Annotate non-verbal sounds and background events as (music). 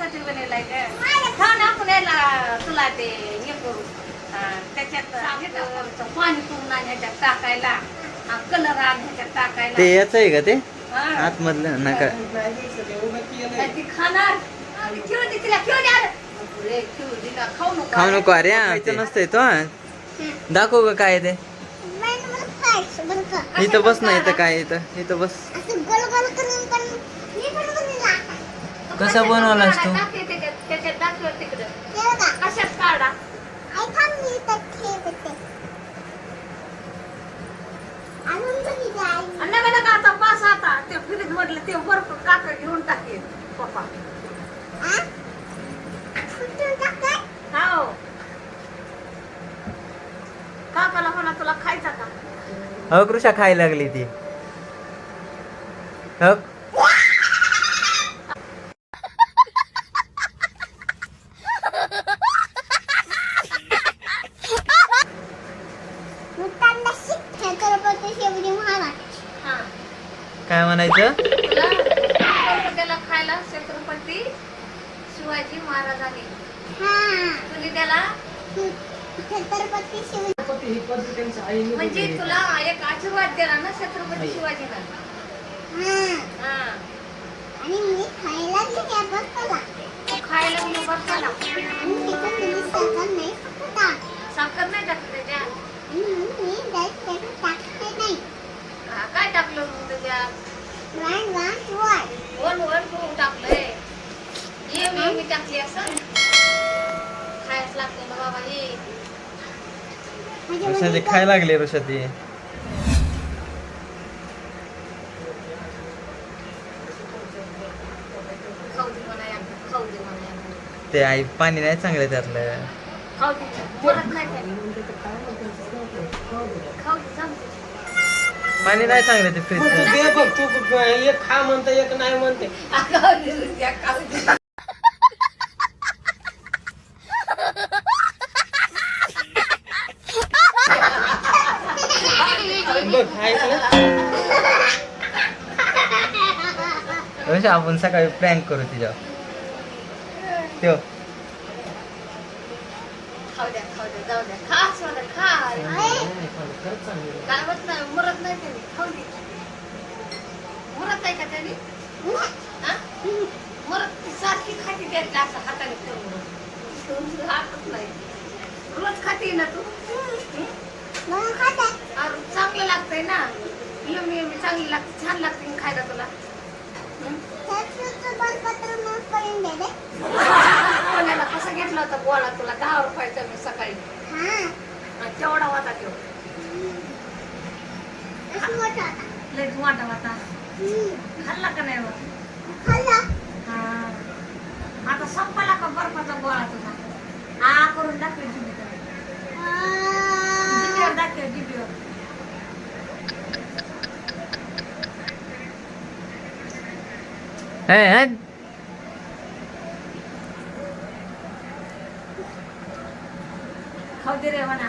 कशासाठी बनवलाय का? ना आपण याला तुला ते हे करू. त्याच्यात पाणी करून ह्याच्यात टाकायला. कलर आणि ह्याच्यात टाकायला. ते याच आहे का ते. आतमधलं नका. ती खाणार. तिला? खाऊ नको खाऊ नको अरे खायचं नसतंय तो. दाखव का काय ते. इथं बस ना इथं काय इथं. इथं बस कसा बनवलास तू? दाखव त्याच्यात त्याच्यात दाखव तिकडं कशात काढा आणि नव्हे ना का आता पास आता ते फ्रीज मधलं ते बर्फ काका घेऊन टाकेल. पप्पा. हो. काकाला म्हणा तुला खायचा का? हो कृषा खायला लागली ती. हा. काय म्हणायचं? तुला गणपतीला खायला छत्रपती शिवाजी महाराजांनी. तुम्ही त्याला म्हणजे तुला एक आशीर्वाद दिला ना छत्रपती शिवाजीला? हा. आणि मी खायला बघ खायला आणि मी साखर नाही टाकता. साखर नाही टाकली त्याच्यात म्हणून मी डायरेक्ट त्याच्यात टाकते नाही. काय टाकलं मग त्याच्यात one one one one one two टाकलंय ये मी मी टाकली असं खायच लागते ना बाबा हे ऋषाचे खायला लागले ऋषा. ते आई पाणी नाही चांगलं त्यातलं खाऊ दे परत नाही खायचं. खाऊ दे सांगते पाणी नाही चांगलं ते फ्रीज दे बघ तू एक खा म्हणते एक नाही म्हणते. बघ ऐकलं आपण सकाळी प्रँक करू तिच्या त्यो. खाऊ द्या खाऊ द्या जाऊ द्या. खा सोडा खा. खरंच चांगलं काय होत नाही मुरत नाही त्याने. खाऊ दे. मुरत आहे का त्याने? हा? मुरत ती सारखी खाती द्यायची असं हाताने करून. हातच नाही. रोज खाते ना तू? चांगलं लागतंय ना. यमी यमी चांगली लागते छान लागते खायला तुला. (laughs) घेतला होता गोळा तुला दहा रुपयाचा मी सकाळी. हा. केवढा होता तो मोठा होता. खाल्ला का नाही खाल्ला. हा. आता संपला का बर्फाचा गोळा तुझा? आ करून दाखव जिबीवर दाखव जिबीवर. खाऊ दे रे म्हणा